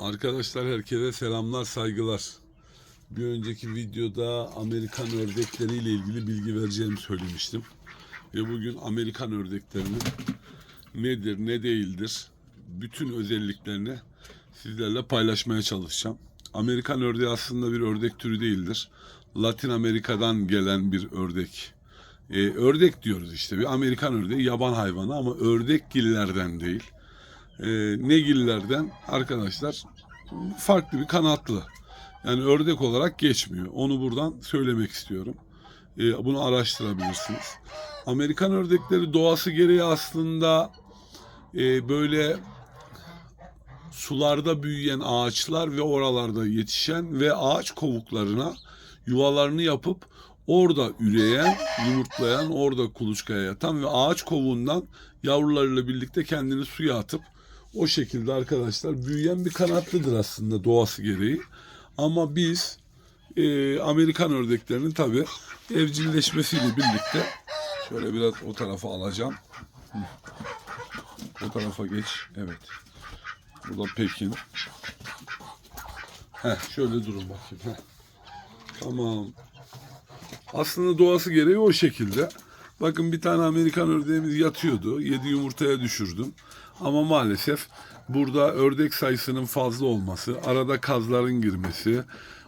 Arkadaşlar herkese selamlar, saygılar. Bir önceki videoda Amerikan ördekleriyle ilgili bilgi vereceğimi söylemiştim. Ve bugün Amerikan ördeklerinin nedir, ne değildir, bütün özelliklerini sizlerle paylaşmaya çalışacağım. Amerikan ördeği aslında bir ördek türü değildir. Latin Amerika'dan gelen bir ördek. Ee, ördek diyoruz işte. Bir Amerikan ördeği yaban hayvanı ama ördek gillerden değil. Ee, ne gillerden arkadaşlar farklı bir kanatlı. Yani ördek olarak geçmiyor. Onu buradan söylemek istiyorum. Ee, bunu araştırabilirsiniz. Amerikan ördekleri doğası gereği aslında e, böyle sularda büyüyen ağaçlar ve oralarda yetişen ve ağaç kovuklarına yuvalarını yapıp orada üreyen, yumurtlayan, orada kuluçkaya yatan ve ağaç kovuğundan yavrularıyla birlikte kendini suya atıp o şekilde arkadaşlar büyüyen bir kanatlıdır aslında doğası gereği. Ama biz e, Amerikan ördeklerinin tabi evcilleşmesiyle birlikte şöyle biraz o tarafa alacağım. O tarafa geç. Evet. Burada Pekin. Heh, şöyle durun bakayım. Heh. Tamam. Aslında doğası gereği o şekilde. Bakın bir tane Amerikan ördeğimiz yatıyordu. Yedi yumurtaya düşürdüm. Ama maalesef burada ördek sayısının fazla olması, arada kazların girmesi,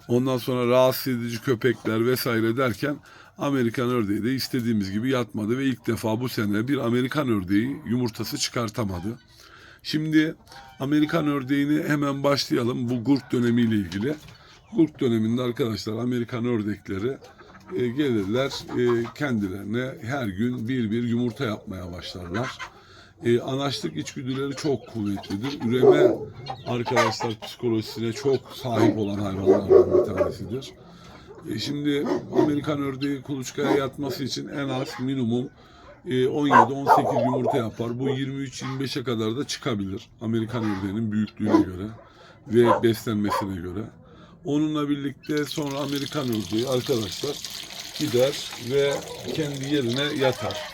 ondan sonra rahatsız edici köpekler vesaire derken Amerikan ördeği de istediğimiz gibi yatmadı ve ilk defa bu sene bir Amerikan ördeği yumurtası çıkartamadı. Şimdi Amerikan ördeğini hemen başlayalım bu gurk dönemiyle ilgili. Gurk döneminde arkadaşlar Amerikan ördekleri e, gelirler e, kendilerine her gün bir bir yumurta yapmaya başlarlar. E, anaçlık içgüdüleri çok kuvvetlidir. Üreme arkadaşlar psikolojisine çok sahip olan hayvanlardan bir tanesidir. E, şimdi Amerikan ördeği kuluçkaya yatması için en az minimum e, 17-18 yumurta yapar. Bu 23-25'e kadar da çıkabilir. Amerikan ördeğinin büyüklüğüne göre ve beslenmesine göre. Onunla birlikte sonra Amerikan ördeği arkadaşlar gider ve kendi yerine yatar.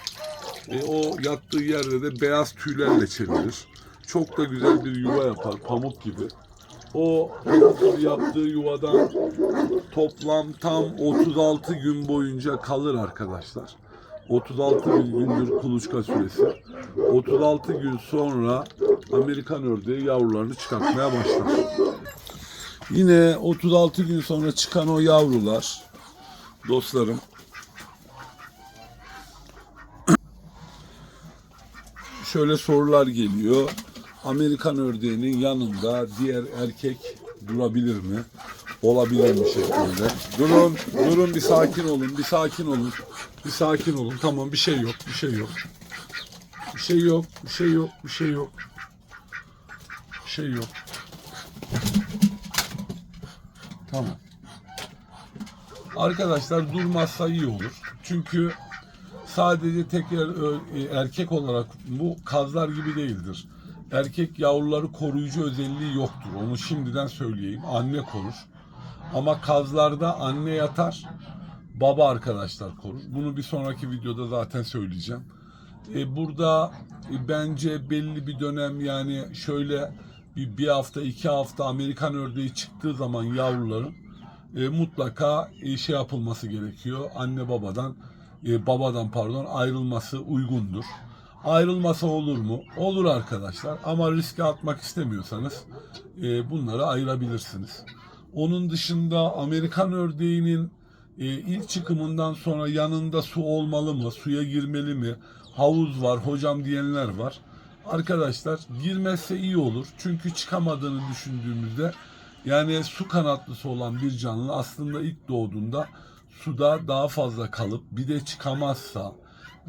E, o yattığı yerde de beyaz tüylerle çevrilir. Çok da güzel bir yuva yapar, pamuk gibi. O yaptığı yuvadan toplam tam 36 gün boyunca kalır arkadaşlar. 36 gün gündür kuluçka süresi. 36 gün sonra Amerikan ördeği yavrularını çıkartmaya başlar. Yine 36 gün sonra çıkan o yavrular dostlarım şöyle sorular geliyor. Amerikan ördeğinin yanında diğer erkek durabilir mi? Olabilir mi şeklinde. Durun, durun bir sakin olun, bir sakin olun. Bir sakin olun. Tamam bir şey yok, bir şey yok. Bir şey yok, bir şey yok, bir şey yok. Bir şey yok. Tamam. Arkadaşlar durmazsa iyi olur. Çünkü sadece tek e, erkek olarak bu kazlar gibi değildir. Erkek yavruları koruyucu özelliği yoktur. Onu şimdiden söyleyeyim. Anne korur. Ama kazlarda anne yatar, baba arkadaşlar korur. Bunu bir sonraki videoda zaten söyleyeceğim. E, burada e, bence belli bir dönem yani şöyle bir, bir hafta iki hafta Amerikan ördeği çıktığı zaman yavruların e, mutlaka e, şey yapılması gerekiyor. Anne babadan e, babadan pardon ayrılması uygundur. Ayrılması olur mu? Olur arkadaşlar ama riske atmak istemiyorsanız e, bunları ayırabilirsiniz. Onun dışında Amerikan ördeğinin e, ilk çıkımından sonra yanında su olmalı mı? Suya girmeli mi? Havuz var hocam diyenler var. Arkadaşlar girmezse iyi olur. Çünkü çıkamadığını düşündüğümüzde yani su kanatlısı olan bir canlı aslında ilk doğduğunda suda daha fazla kalıp bir de çıkamazsa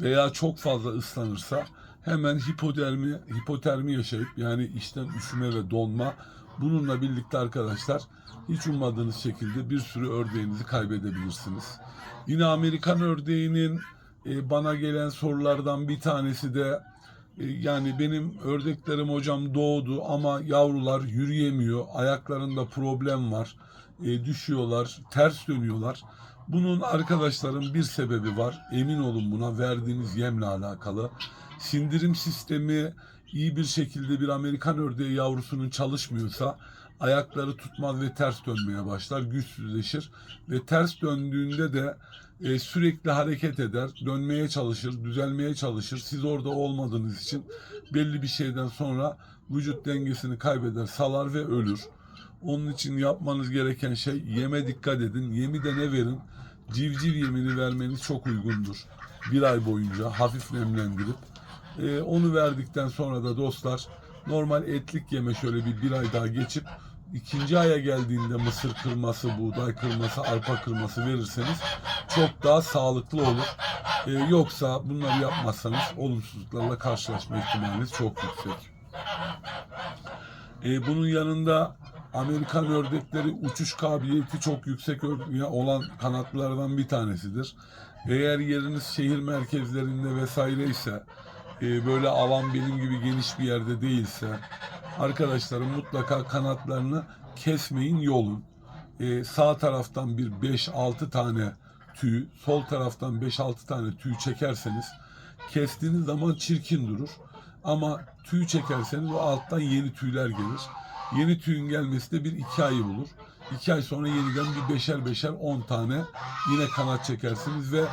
veya çok fazla ıslanırsa hemen hipotermi hipotermi yaşayıp yani içten üşüme ve donma bununla birlikte arkadaşlar hiç ummadığınız şekilde bir sürü ördeğinizi kaybedebilirsiniz. Yine Amerikan ördeğinin e, bana gelen sorulardan bir tanesi de e, yani benim ördeklerim hocam doğdu ama yavrular yürüyemiyor. Ayaklarında problem var. E, düşüyorlar, ters dönüyorlar. Bunun arkadaşların bir sebebi var. Emin olun buna verdiğiniz yemle alakalı. Sindirim sistemi iyi bir şekilde bir Amerikan ördeği yavrusunun çalışmıyorsa ayakları tutmaz ve ters dönmeye başlar, güçsüzleşir ve ters döndüğünde de e, sürekli hareket eder, dönmeye çalışır, düzelmeye çalışır. Siz orada olmadığınız için belli bir şeyden sonra vücut dengesini kaybeder, salar ve ölür. Onun için yapmanız gereken şey yeme dikkat edin. Yemi de ne verin? Civciv yemini vermeniz çok uygundur. Bir ay boyunca hafif nemlendirip e, onu verdikten sonra da dostlar normal etlik yeme şöyle bir bir ay daha geçip ikinci aya geldiğinde mısır kırması, buğday kırması, arpa kırması verirseniz çok daha sağlıklı olur. E, yoksa bunları yapmazsanız olumsuzluklarla karşılaşma ihtimaliniz çok yüksek. E, bunun yanında Amerikan ördekleri uçuş kabiliyeti çok yüksek olan kanatlardan bir tanesidir. Eğer yeriniz şehir merkezlerinde vesaire ise e, böyle alan benim gibi geniş bir yerde değilse arkadaşlarım mutlaka kanatlarını kesmeyin yolun. E, sağ taraftan bir 5-6 tane tüy, sol taraftan 5-6 tane tüy çekerseniz kestiğiniz zaman çirkin durur. Ama tüy çekerseniz o alttan yeni tüyler gelir. Yeni tüyün gelmesi de bir iki ayı bulur. İki ay sonra yeniden bir beşer beşer on tane yine kanat çekersiniz ve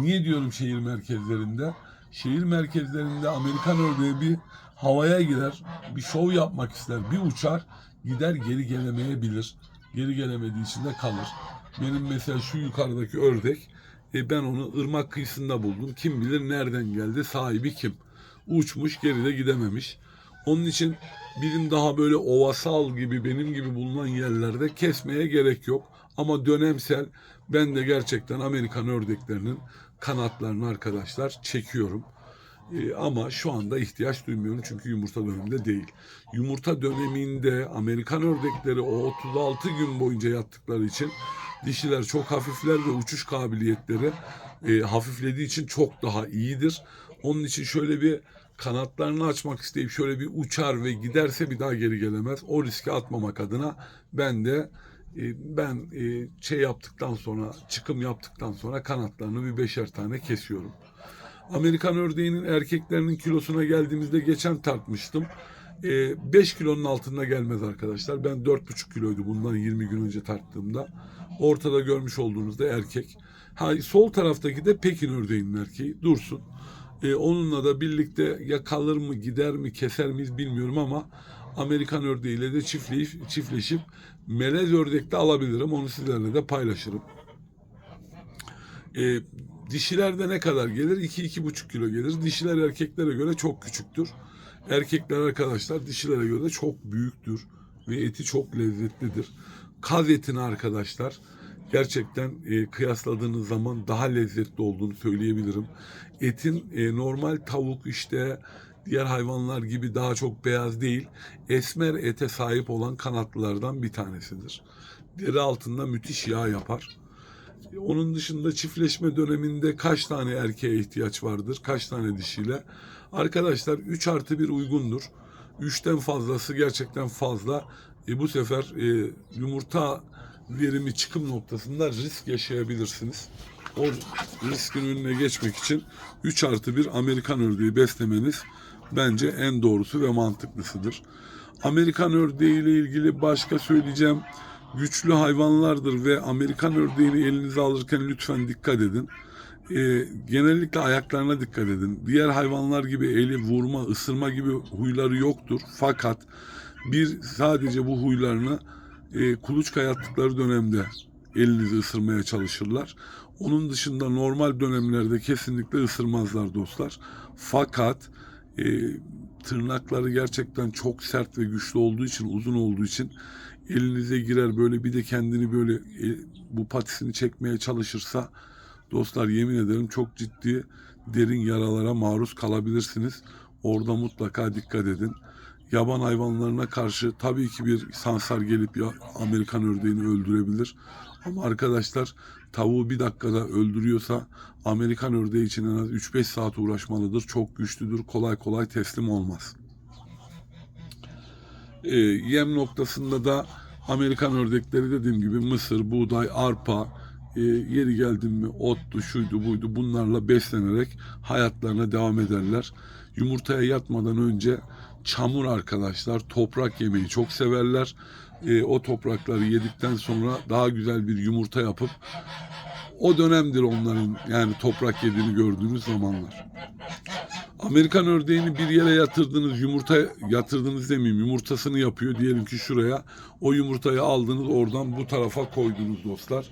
niye diyorum şehir merkezlerinde? Şehir merkezlerinde Amerikan ördeği bir havaya girer, bir şov yapmak ister, bir uçar, gider geri gelemeyebilir. Geri gelemediği için de kalır. Benim mesela şu yukarıdaki ördek, e, ben onu ırmak kıyısında buldum. Kim bilir nereden geldi, sahibi kim? Uçmuş, geride gidememiş. Onun için bizim daha böyle ovasal gibi benim gibi bulunan yerlerde kesmeye gerek yok. Ama dönemsel ben de gerçekten Amerikan ördeklerinin kanatlarını arkadaşlar çekiyorum. Ee, ama şu anda ihtiyaç duymuyorum çünkü yumurta döneminde değil. Yumurta döneminde Amerikan ördekleri o 36 gün boyunca yattıkları için dişiler çok hafifler ve uçuş kabiliyetleri e, hafiflediği için çok daha iyidir. Onun için şöyle bir kanatlarını açmak isteyip şöyle bir uçar ve giderse bir daha geri gelemez. O riski atmamak adına ben de e, ben e, şey yaptıktan sonra çıkım yaptıktan sonra kanatlarını bir beşer tane kesiyorum. Amerikan ördeğinin erkeklerinin kilosuna geldiğimizde geçen tartmıştım. 5 kilonun altında gelmez arkadaşlar. Ben 4,5 kiloydu bundan 20 gün önce tarttığımda. Ortada görmüş olduğunuzda erkek. Ha, sol taraftaki de Pekin ördeğinin erkeği. Dursun. Ee, onunla da birlikte ya kalır mı gider mi keser miyiz bilmiyorum ama Amerikan ördeğiyle de çiftleşip, çiftleşip melez ördek de alabilirim. Onu sizlerle de paylaşırım. Ee, dişilerde ne kadar gelir? 2-2,5 kilo gelir. Dişiler erkeklere göre çok küçüktür. Erkekler arkadaşlar dişilere göre çok büyüktür ve eti çok lezzetlidir. Kaz etini arkadaşlar gerçekten e, kıyasladığınız zaman daha lezzetli olduğunu söyleyebilirim. Etin e, normal tavuk işte diğer hayvanlar gibi daha çok beyaz değil, esmer ete sahip olan kanatlılardan bir tanesidir. Deri altında müthiş yağ yapar. Onun dışında çiftleşme döneminde kaç tane erkeğe ihtiyaç vardır, kaç tane dişiyle? Arkadaşlar 3 artı 1 uygundur. 3'ten fazlası gerçekten fazla. E, bu sefer e, yumurta verimi çıkım noktasında risk yaşayabilirsiniz. O riskin önüne geçmek için 3 artı 1 Amerikan ördeği beslemeniz bence en doğrusu ve mantıklısıdır. Amerikan ördeği ile ilgili başka söyleyeceğim güçlü hayvanlardır ve Amerikan ördeğini elinize alırken lütfen dikkat edin. Ee, genellikle ayaklarına dikkat edin. Diğer hayvanlar gibi eli vurma, ısırma gibi huyları yoktur. Fakat bir sadece bu huylarını e, kuluçka yattıkları dönemde elinizi ısırmaya çalışırlar. Onun dışında normal dönemlerde kesinlikle ısırmazlar dostlar. Fakat e, tırnakları gerçekten çok sert ve güçlü olduğu için, uzun olduğu için elinize girer böyle bir de kendini böyle e, bu patisini çekmeye çalışırsa dostlar yemin ederim çok ciddi derin yaralara maruz kalabilirsiniz. Orada mutlaka dikkat edin. Yaban hayvanlarına karşı tabii ki bir sansar gelip ya Amerikan ördeğini öldürebilir. Ama arkadaşlar tavuğu bir dakikada öldürüyorsa Amerikan ördeği için en az 3-5 saat uğraşmalıdır. Çok güçlüdür. Kolay kolay teslim olmaz. E, yem noktasında da Amerikan ördekleri dediğim gibi mısır, buğday, arpa, e, yeri geldi mi ottu, şuydu, buydu bunlarla beslenerek hayatlarına devam ederler. Yumurtaya yatmadan önce çamur arkadaşlar toprak yemeyi çok severler. E, o toprakları yedikten sonra daha güzel bir yumurta yapıp o dönemdir onların yani toprak yediğini gördüğünüz zamanlar. Amerikan ördeğini bir yere yatırdınız, yumurta yatırdınız demeyeyim, yumurtasını yapıyor diyelim ki şuraya. O yumurtayı aldınız oradan bu tarafa koydunuz dostlar.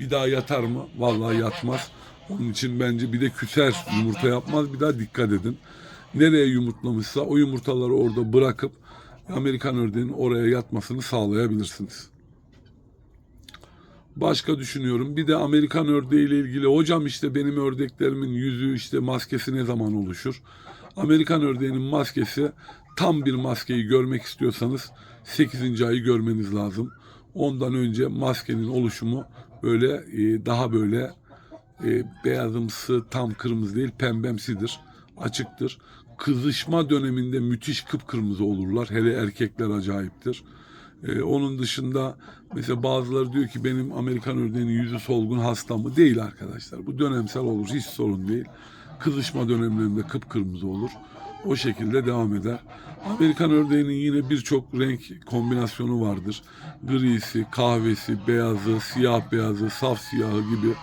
Bir daha yatar mı? Vallahi yatmaz. Onun için bence bir de küser yumurta yapmaz. Bir daha dikkat edin. Nereye yumurtlamışsa o yumurtaları orada bırakıp Amerikan ördeğinin oraya yatmasını sağlayabilirsiniz. Başka düşünüyorum. Bir de Amerikan ördeği ile ilgili hocam işte benim ördeklerimin yüzü işte maskesi ne zaman oluşur? Amerikan ördeğinin maskesi tam bir maskeyi görmek istiyorsanız 8. ayı görmeniz lazım. Ondan önce maskenin oluşumu böyle e, daha böyle e, beyazımsı tam kırmızı değil pembemsidir. Açıktır. Kızışma döneminde müthiş kıpkırmızı olurlar. Hele erkekler acayiptir. Ee, onun dışında mesela bazıları diyor ki benim Amerikan ördeğinin yüzü solgun hasta mı? Değil arkadaşlar. Bu dönemsel olur. Hiç sorun değil. Kızışma dönemlerinde kıpkırmızı olur. O şekilde devam eder. Amerikan ördeğinin yine birçok renk kombinasyonu vardır. Grisi, kahvesi, beyazı, siyah beyazı, saf siyahı gibi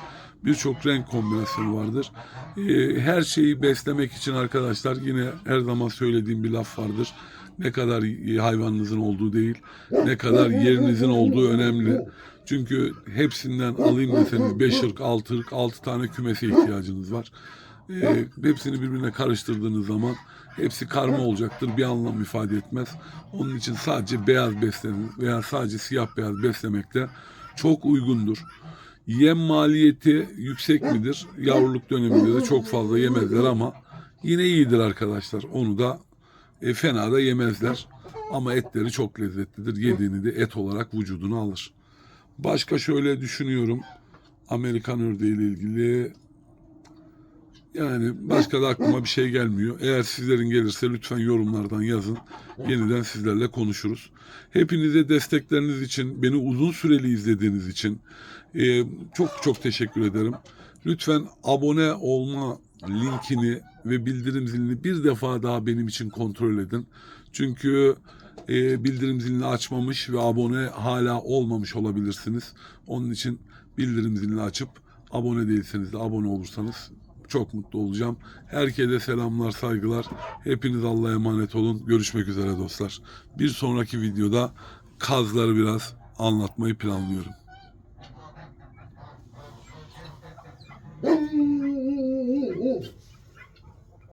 birçok renk kombinasyonu vardır. Ee, her şeyi beslemek için arkadaşlar yine her zaman söylediğim bir laf vardır. Ne kadar hayvanınızın olduğu değil, ne kadar yerinizin olduğu önemli. Çünkü hepsinden alayım deseniz 5 ırk, 6 ırk, 6 tane kümese ihtiyacınız var. Ee, hepsini birbirine karıştırdığınız zaman hepsi karma olacaktır. Bir anlam ifade etmez. Onun için sadece beyaz beslenin veya sadece siyah beyaz beslemekte çok uygundur. Yem maliyeti yüksek midir? Yavruluk döneminde de çok fazla yemezler ama yine iyidir arkadaşlar. Onu da e, fena da yemezler. Ama etleri çok lezzetlidir. Yediğini de et olarak vücuduna alır. Başka şöyle düşünüyorum. Amerikan ördeği ile ilgili yani başka da aklıma bir şey gelmiyor. Eğer sizlerin gelirse lütfen yorumlardan yazın. Yeniden sizlerle konuşuruz. Hepinize destekleriniz için, beni uzun süreli izlediğiniz için e, çok çok teşekkür ederim. Lütfen abone olma linkini ve bildirim zilini bir defa daha benim için kontrol edin. Çünkü e, bildirim zilini açmamış ve abone hala olmamış olabilirsiniz. Onun için bildirim zilini açıp abone değilseniz de abone olursanız çok mutlu olacağım. Herkese selamlar, saygılar. Hepiniz Allah'a emanet olun. Görüşmek üzere dostlar. Bir sonraki videoda kazları biraz anlatmayı planlıyorum.